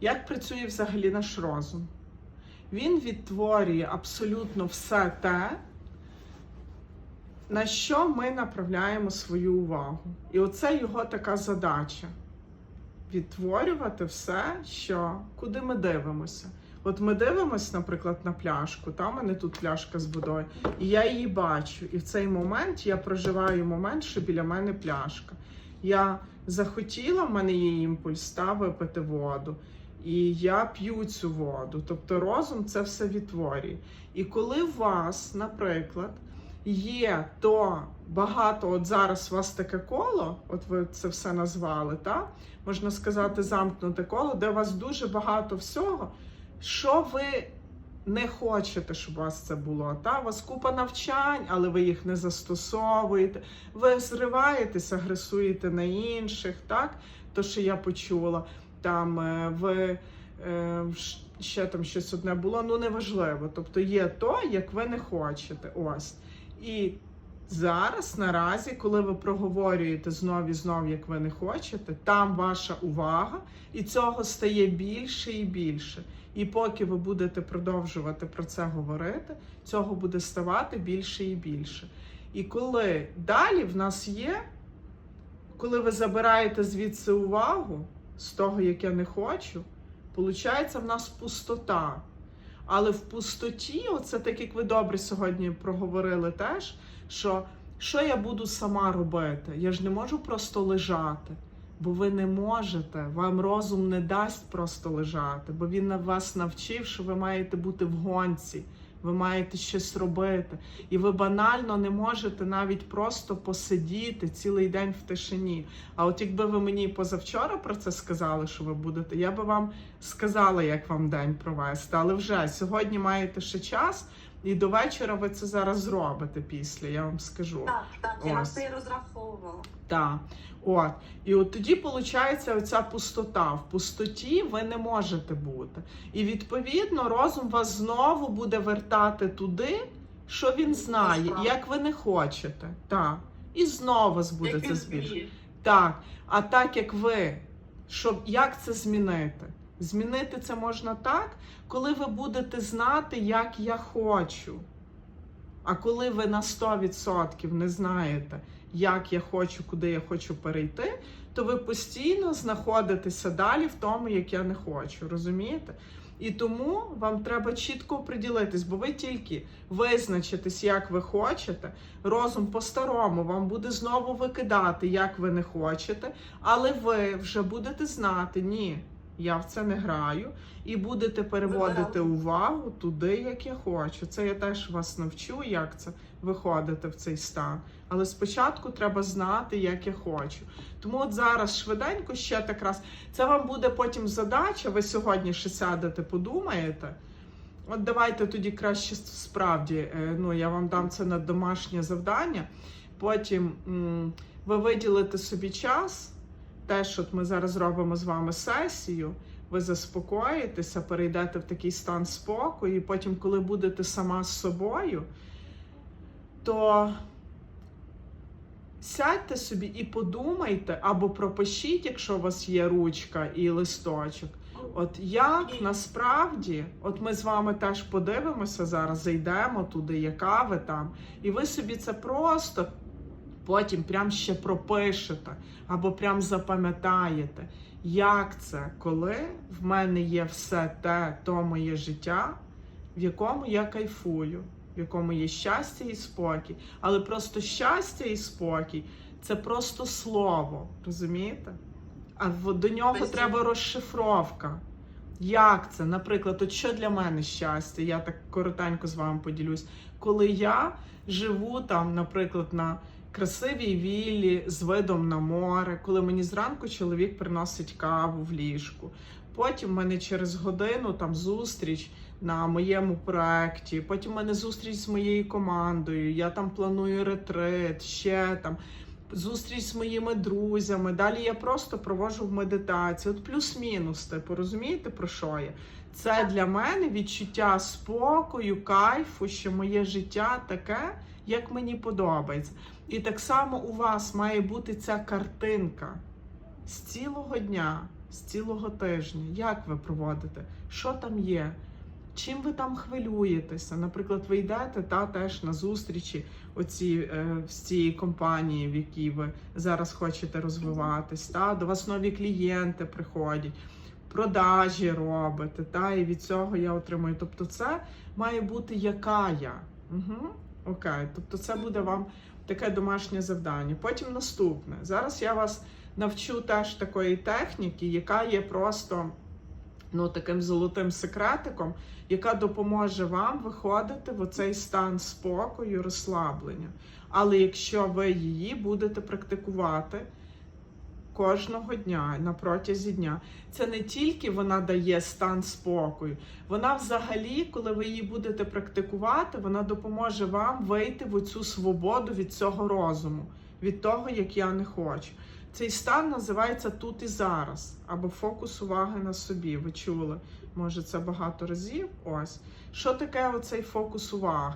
Як працює взагалі наш розум? Він відтворює абсолютно все те, на що ми направляємо свою увагу. І оце його така задача відтворювати все, що куди ми дивимося. От ми дивимося, наприклад, на пляшку, там у мене тут пляшка з водою, і я її бачу. І в цей момент я проживаю момент, що біля мене пляшка. Я захотіла, в мене є імпульс та випити воду. І я п'ю цю воду. Тобто розум це все відтворює. І коли у вас, наприклад, є то багато, от зараз у вас таке коло, от ви це все назвали, та? можна сказати, замкнуте коло, де у вас дуже багато всього, що ви не хочете, щоб у вас це було. Та? У вас купа навчань, але ви їх не застосовуєте. Ви зриваєтесь, агресуєте на інших, так? То, що я почула, там е, ви е, ще там щось одне було, ну неважливо. Тобто є то, як ви не хочете. Ось. І зараз, наразі, коли ви проговорюєте знов і знов, як ви не хочете, там ваша увага, і цього стає більше і більше. І поки ви будете продовжувати про це говорити, цього буде ставати більше і більше. І коли далі в нас є, коли ви забираєте звідси увагу з того, як я не хочу, виходить в нас пустота. Але в пустоті, оце так як ви добре сьогодні проговорили теж, що що я буду сама робити? Я ж не можу просто лежати, бо ви не можете, вам розум не дасть просто лежати, бо він вас навчив, що ви маєте бути в гонці, ви маєте щось робити. І ви банально не можете навіть просто посидіти цілий день в тишині. А от якби ви мені позавчора про це сказали, що ви будете, я би вам сказала, як вам день провести. Але вже сьогодні маєте ще час, і до вечора ви це зараз зробите після, я вам скажу. Так, так, я на це і розраховувала. Так, от. І от тоді виходить оця пустота. В пустоті ви не можете бути. І відповідно розум вас знову буде вертати туди, що він знає, Насправді. як ви не хочете. Так. І знову вас буде це зміє. Так, а так як ви, щоб як це змінити? Змінити це можна так, коли ви будете знати, як я хочу. А коли ви на 100% не знаєте, як я хочу, куди я хочу перейти, то ви постійно знаходитеся далі в тому, як я не хочу. Розумієте? І тому вам треба чітко приділитись, бо ви тільки визначитесь, як ви хочете. Розум по-старому вам буде знову викидати, як ви не хочете, але ви вже будете знати, ні, я в це не граю, і будете переводити увагу туди, як я хочу. Це я теж вас навчу, як це виходити в цей стан. Але спочатку треба знати, як я хочу. Тому от зараз швиденько ще так раз. Це вам буде потім задача. Ви сьогодні ще сядете, подумаєте. От давайте тоді краще справді. е, Ну я вам дам це на домашнє завдання. Потім м, ви виділите собі час. Теж от ми зараз робимо з вами сесію. Ви заспокоїтеся, перейдете в такий стан спокою, і потім, коли будете сама з собою, то сядьте собі і подумайте, або пропишіть, якщо у вас є ручка і листочок. От як насправді, от ми з вами теж подивимося зараз, зайдемо туди, яка ви там, і ви собі це просто потім прям ще пропишете або прям запам'ятаєте, як це, коли в мене є все те, то моє життя, в якому я кайфую, в якому є щастя і спокій. Але просто щастя і спокій це просто слово, розумієте? А до нього Без треба розшифровка. Як це? Наприклад, от що для мене щастя? Я так коротенько з вами поділюсь. Коли я живу там, наприклад, на красивій віллі з видом на море, коли мені зранку чоловік приносить каву в ліжку. Потім в мене через годину там зустріч на моєму проекті. Потім в мене зустріч з моєю командою. Я там планую ретрит, ще там зустріч з моїми друзями. Далі я просто проводжу в медитації. От плюс-мінус, типу, розумієте про що я? Це для мене відчуття спокою, кайфу, що моє життя таке, як мені подобається. І так само у вас має бути ця картинка з цілого дня, з цілого тижня. Як ви проводите? Що там є? Чим ви там хвилюєтеся? Наприклад, ви йдете та теж на зустрічі оці е, з цієї компанії, в якій ви зараз хочете розвиватись. Та до вас нові клієнти приходять, продажі робите, та і від цього я отримую. Тобто, це має бути яка я. Угу. Окей, тобто це буде вам таке домашнє завдання. Потім наступне. Зараз я вас навчу теж такої техніки, яка є просто ну, таким золотим секретиком, яка допоможе вам виходити в оцей стан спокою, розслаблення. Але якщо ви її будете практикувати кожного дня на протязі дня, це не тільки вона дає стан спокою, вона взагалі, коли ви її будете практикувати, вона допоможе вам вийти в цю свободу від цього розуму, від того, як я не хочу. Цей стан називається тут і зараз, або фокус уваги на собі. Ви чули, може, це багато разів. Ось що таке оцей фокус уваги?